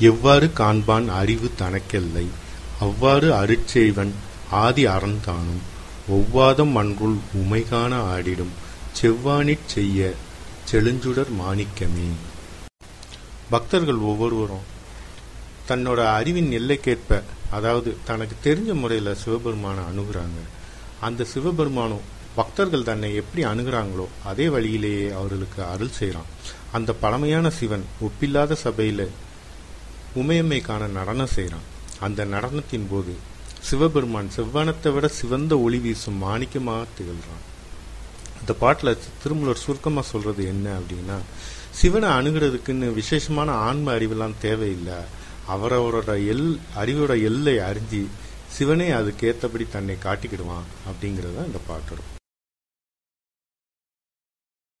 எவ்வாறு காண்பான் அறிவு தனக்கெல்லை? அவ்வாறு அருட்செய்வன் ஆதி அறந்தானும். ஒவ்வாதம் மன்றுள் உமைகான ஆடிடும். செவ்வானிற் செய்ய செழுஞ்சுடர் மாணிக்கமே. பக்தர்கள் ஒவ்வொருவரும் தன்னோட அறிவின் எல்லைக்கேற்ப அதாவது தனக்கு தெரிஞ்ச முறையில் சிவபெருமானை அணுகிறாங்க. அந்த சிவபெருமானும் பக்தர்கள் தன்னை எப்படி அணுகிறாங்களோ அதே வழியிலேயே அவர்களுக்கு அருள் செய்கிறான் அந்த பழமையான சிவன் ஒப்பில்லாத சபையில் உமையம்மைக்கான நடனம் செய்கிறான் அந்த நடனத்தின் போது சிவபெருமான் செவ்வானத்தை விட சிவந்த ஒளி வீசும் மாணிக்கமாக திகழ்கிறான் இந்த பாட்டில் திருமூலர் சுருக்கமாக சொல்கிறது என்ன அப்படின்னா சிவனை அணுகிறதுக்குன்னு விசேஷமான ஆன்ம அறிவெல்லாம் தேவையில்லை. அவரவரோட எல் அறிவோட எல்லை அறிஞ்சு சிவனே அதுக்கேற்றபடி தன்னை காட்டிக்கிடுவான் அப்படிங்கறது இந்த பாட்டோட